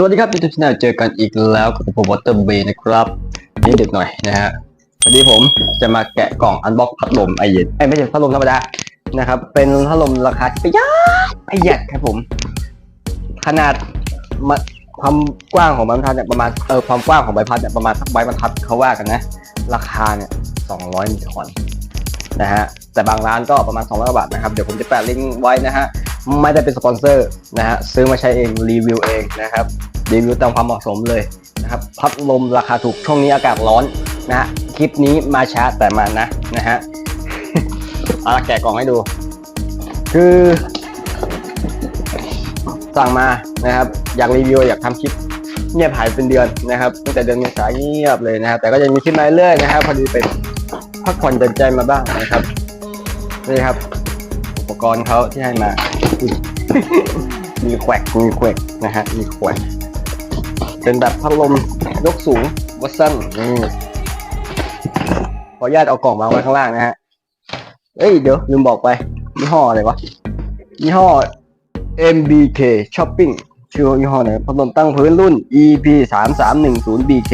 สวัสดีครับยูทูบช anel เจอกันอีกแล้วกับผมวอเตอร์เบย์นะครับนี่ดึกหน่อยนะฮะวันนี้ผมจะมาแกะกล่องอันบ็อกพัดลมไอเย็นไอไม่ใช่พัดลมธรรมดานะครับ เป็นพัดลมราคาที่ประหยัดประหยัดครับผม ขนาดมาความกว้างของใบพัดเนี่ยประมาณเออความกว้างของใบพัดเนี่ยประมาณสักใบบรรทัดเขาว่ากันนะ ราคาเนี่ยสองร้อยมิลลิคอนนะฮะแต่บางร้านก็ประมาณ200กว่าบาทนะครับเดี๋ยวผมจะแปะลิงก์ไว้นะฮะ ไม่ได้เป็นสปอนเซอร์นะฮะซื้อมาใช้เองรีวิวเองนะครับรีวิวตามความเหมาะสมเลยนะครับพัดลมราคาถูกช่วงนี้อากาศร้อนนะฮะคลิปนี้มาช้าแต่มานะนะฮะเอาละแกะกล่องให้ดู คือสั่งมานะครับ อยากรีวิวอยากทำคลิปเงียบหายเป็นเดือนนะครับตั้งแต่เดือนเมษายนเงียบเลยนะครับ แต่ก็ยังมีคลิปมาเรื่อยนะครับ พอดีเป็นพักผ่อนหย่อนใจมาบ้างนะครับนี่ครับ อุปกรณ์เขาที่ให้มา มีแขวกมีแขวกนะฮะมีแขวกเป็นแบบพัดลมยกสูงวัสซันนี่ขออนุญาตเอากล่องมาไว้ข้างล่างนะฮะเอ้ยเดี๋ยวลืมบอกไปยี่ห้ออะไรวะยี่ห้อ MBK Shopping ชื่อยี่ห้อไหนพัดลมตั้งพื้นรุ่น EP 3 3 1 0 BK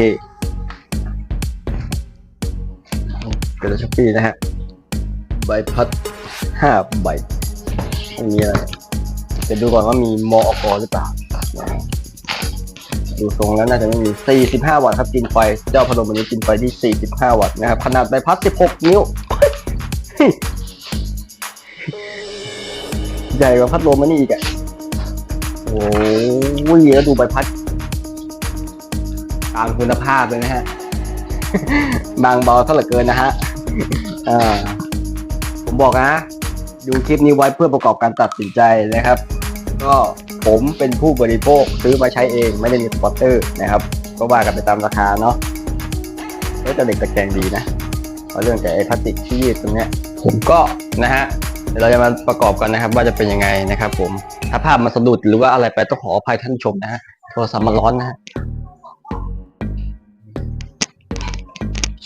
เกิดช้อปปี้นะฮะ ใบพัดห้าใบ ไม่มีอะไรเดี๋ยวดูก่อนว่ามีมออกหรือเปล่า ดูทรงแล้วน่าจะไม่มี 45 วัตต์ครับจินไฟ เจ้าพัดลมอันนี้จินไฟที่ 45 วัตต์นะครับ ขนาดใบพัด 16 นิ้ว ใหญ่กว่าพัดลมมันนี่อีกอะ โอ้ยแล้วดูใบพัด ตามคุณภาพเลยนะฮะ บางเบาเท่าเหลือเกินนะฮะ อ่า ผมบอกนะ ดูคลิปนี้ไว้เพื่อประกอบการตัดสินใจนะครับ ก็ผมเป็นผู้บริโภคซื้อมาใช้เองไม่ได้มีสปอนเซอร์นะครับ ก็ว่ากันไปตามราคาเนาะเฮ้ยต่เด็กตะแกรงดีนะเพราะเรื่องแต่ไอ้พลาสติกที่ยืดตรงเนี้ยผมก็นะฮะเดี๋ยวเราจะมาประกอบกันนะครับ ว่าจะเป็นยังไงนะครับ ผมถ้าภาพมันสะดุดหรือว่าอะไรไปต้องขออภัยท่านชมนะฮะโทรศัพท์มันร้อนนะฮะ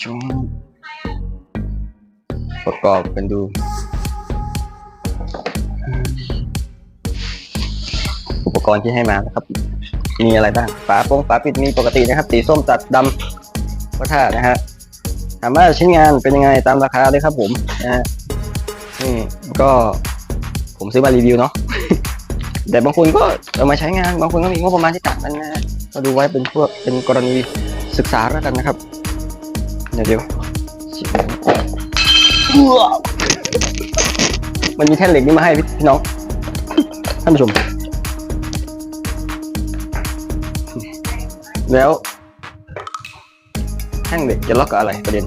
ชุงประกอบกันดู รณ์ที่ให้มานะครับ มีอะไรบ้าง ฝาโปรงฝาปิดมีปกตินะครับ สีส้มตัดดำก็ท่านะฮะ ถามว่าชิ้นงานเป็นยังไงตามราคาเลยครับผมนะฮะนี่ก็ผมซื้อมารีวิวเนาะ แต่บางคนก็เอามาใช้งาน บางคนก็มีงบประมาณที่ต่างกันนะฮะก็ดูไว้เป็นพวกเป็นกรณีศึกษาแล้วกันนะครับ เดี๋ยวเดี๋ยวมันมีแท่นเหล็กนี่มาให้พี่พี่น้องท่านผู้ชม แล้วแท่งเหล็กจะล็อกกับอะไรประเด็น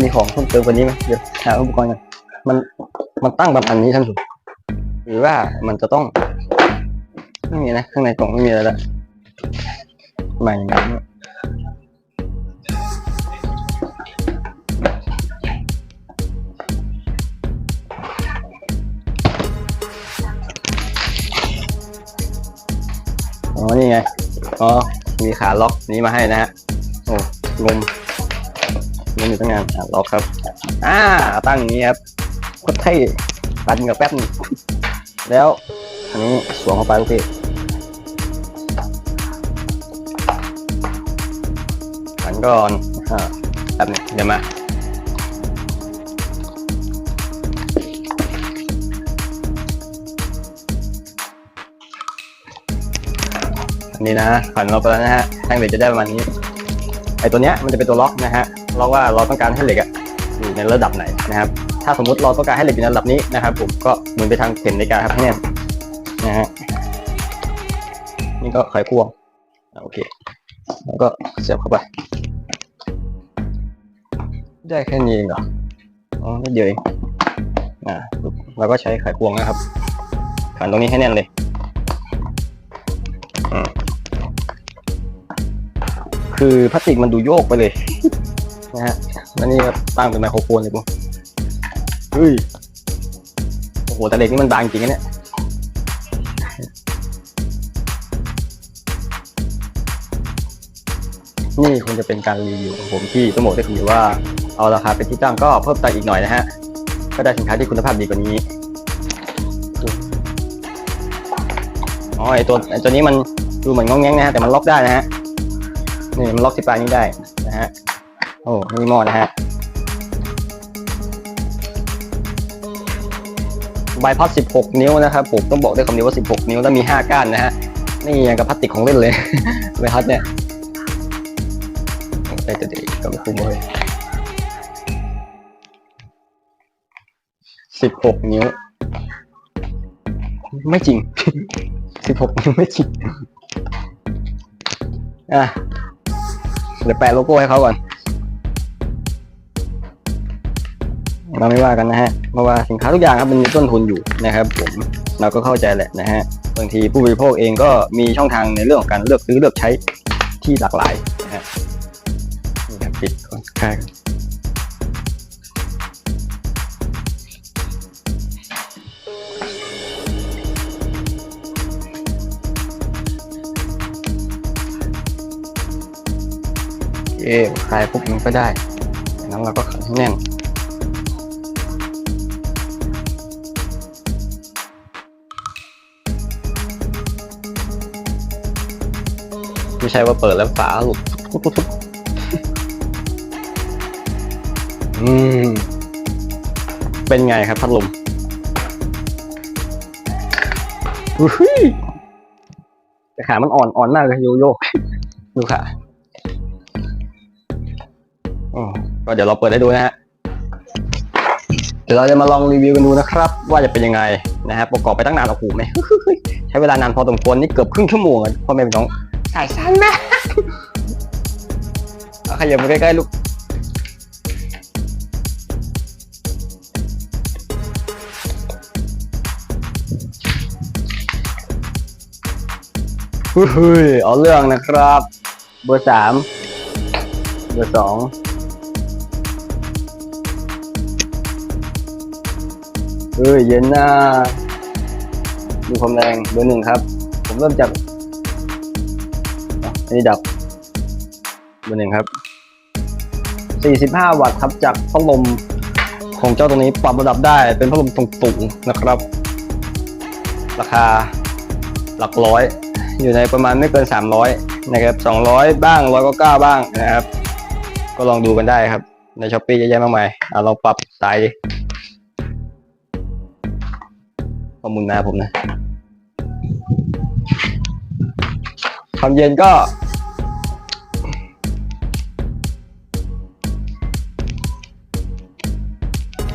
มีของเพิ่มเติมกว่านี้ไหมเดี๋ยวหาอุปกรณ์กันมันมันตั้งแบบอันนี้ท่านผู้ชมหรือว่ามันจะต้องไม่มีนะ ข้างในกล่องไม่มีอะไรละใหม่อย่างนี้ อ๋อ นี่ไง อ๋อ มีขาล็อกนี้มาให้นะฮะ โอ้งมมันอยู่ตั้งนานอะล็อกครับ อ่า ตั้งอย่างนี้ครับคตรเท่ปันกับแป๊บนึงแล้วอันนี้สวมเข้าไปโอเคปันก่อนอ่าแป๊บนึงเดี๋ยวมา นนี้นะผ่านเราไปแล้วนะฮะแท่งเหล็กจะได้ประมาณนี้ไอตัวเนี้ยมันจะเป็นตัวล็อกนะฮะล็อกว่าเราต้องการให้เหล็กอะอยู่ในระดับไหนนะครับ ถ้าสมมติเราต้องการให้เหล็กอยู่ในระดับนี้นะครับ ผมก็หมุนไปทางเข็มนาฬิกาครับให้แน่นนะฮะนี่ก็ไขควงโอเค แล้วก็เสียบเข้าไป ได้แค่นี้เองเหรออ๋อนิดเดียวเองอ่าเราก็ใช้ไขควงนะครับขันตรงนี้ให้แน่นเลยอืม คือพลาสติกมันดูโยกไปเลยนะฮะแล้วนี่ตั้งเป็นไมโครโฟนเลยกูเฮ้ยโอ้โหแต่เหล็กนี่มันบางจริงนะเนี่ยนี่คงจะเป็นการรีวิวของผมที่ต้องบอกได้คำเดียว่าเอาราคาเป็นที่ตั้งก็เพิ่มตังอีกหน่อยนะฮะ ก็ได้สินค้าที่คุณภาพดีกว่านี้อ๋อไอตัวไอตัวนี้มันดูเหมือนงองแงงนะฮะแต่มันล็อกได้นะฮะ นี่มันล็อกที่ปลายนี้ได้นะฮะโอ้นี่หม้อนะฮะใบพัด 16 นิ้วนะครับผมต้องบอกได้คำเดียวว่า 16 นิ้วแล้วมี 5 ก้านนะฮะนี่อย่างกับพลาสติกของเล่นเลยใบพัดเนี่ยได้แต่เด็กก็ไม่คุ้มเลย16นิ้ว ไม่จริง16นิ้วไม่จริงอะ เดี๋ยวแปะโลโก้ให้เขาก่อน เราไม่ว่ากันนะฮะ เพราะว่าสินค้าทุกอย่างครับมันมีต้นทุนอยู่นะครับผม เราก็เข้าใจแหละนะฮะ บางทีผู้บริโภคเองก็มีช่องทางในเรื่องของการเลือกซื้อเลือกใช้ที่หลากหลายนะฮะนี่ครับปิดก่อนใช่ครับ โอคลายปุ๊บมันก็ได้จากนั้นเราก็ขันให้แน่น ไม่ใช่ว่าเปิดแล้วฝาหลุดอืม เป็นไงครับพัดลมอุ้ยแต่ขามันอ่อนอ่อนมากเลยโยโย่ดูขา ก็เดี๋ยวเราเปิดให้ดูนะฮะ เดี๋ยวเราจะมาลองรีวิวกันดูนะครับ ว่าจะเป็นยังไงนะฮะประกอบไปตั้งนานโอ้โหไหมใช้เวลานานพอสมควรนี่เกือบครึ่งชั่วโมงอะพ่อแม่พี่น้องสายสั้นมากเอาขยับมาใกล้ๆลูกเฮ้ยเอาเรื่องนะครับ เบอร์สามเบอร์สอง เฮ้ยเย็นนะดูความแรงเบอร์หนึ่งครับ ผมเริ่มจากอันนี้ดับเบอร์หนึ่งครับ 45 วัตต์ครับจากพัดลมของเจ้าตัวนี้ปรับระดับได้เป็นพัดลมตรงๆนะครับ ราคาหลักร้อย อยู่ในประมาณไม่เกิน 300 นะครับ 200 บ้าง100ก็9บ้างนะครับ ก็ลองดูกันได้ครับ ในช้อปปี้เยอะแยะมากมายอะลองปรับสายดิ ข้อมูลนะผมนะ ความเย็นก็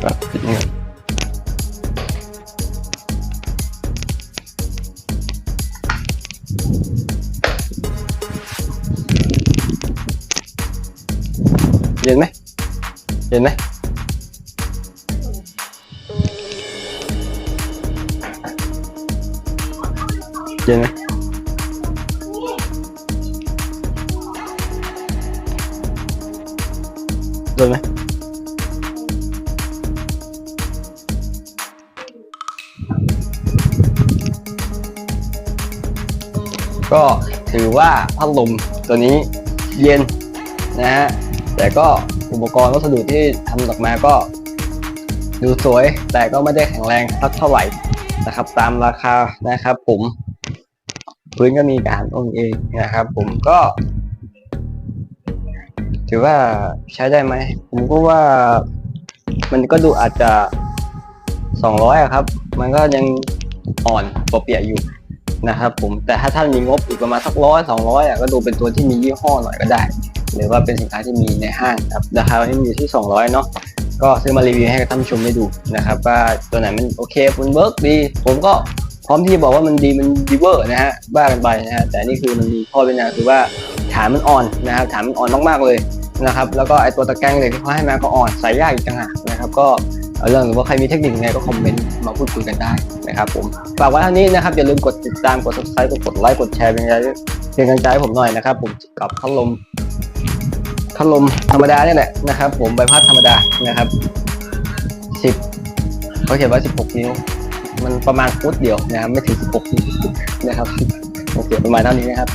ครับปิดนี่ก่อนเย็นไหมเย็นไหม เย็นไหมโดนไหมก็ถือว่าพัดลมตัวนี้เย็นนะฮะ แต่ก็อุปกรณ์วัสดุที่ทำออกมาก็ ดูสวยแต่ก็ไม่ได้แข็งแรงสักเท่าไหร่นะครับ ตามราคานะครับผม พื้นก็มีการองค์เองนะครับ ผมก็ ถือว่าใช้ได้ไหมผมก็ว่ามันก็ดูอาจจะสองร้อยครับ มันก็ยังอ่อนปเปียะอยู่นะครับผมแต่ถ้าท่านมีงบอีกประมาณสักร้อยสองร้อยอะก็ดูเป็นตัวที่มียี่ห้อหน่อยก็ได้ หรือว่าเป็นสินค้าที่มีในห้างครับราคาที่มีอยู่ที่สองร้อยเนาะก็ซื้อมารีวิวให้กับท่านผู้ชมได้ดูนะครับว่าตัวไหนมันโอเคมันเวิร์กดี ผมก็ พร้อมที่จะบอกว่ามันดีมันดีเวอร์นะฮะบ้ากันไปนะฮะแต่นี่คือมันมีข้อเป็นอย่างคือว่าฐานมันอ่อนนะครับฐานมันอ่อนมากๆเลยนะครับแล้วก็ไอตัวตะแกรงเหล็กที่เขาให้มาก็อ่อนใส่ยากอีกต่างหากนะครับก็เอาเรื่องหรือว่าใครมีเทคนิคยังไงก็คอมเมนต์มาพูดคุยกันได้นะครับผมฝากไว้เท่านี้นะครับอย่าลืมกดติดตามกด subscribe กดไลค์กดแชร์เป็นกำลังเป็นกำลังใจให้ผมหน่อยนะครับผมกับพัดลมพัดลมธรรมดาเนี่ยแหละนะครับ ผมใบพัดธรรมดานะครับสิบเขาเขียนว่า16นิ้ว มันประมาณฟุตเดียวนะครับไม่ถึง16นิ้วนะครับโอเคประมาณเท่านี้นะครับ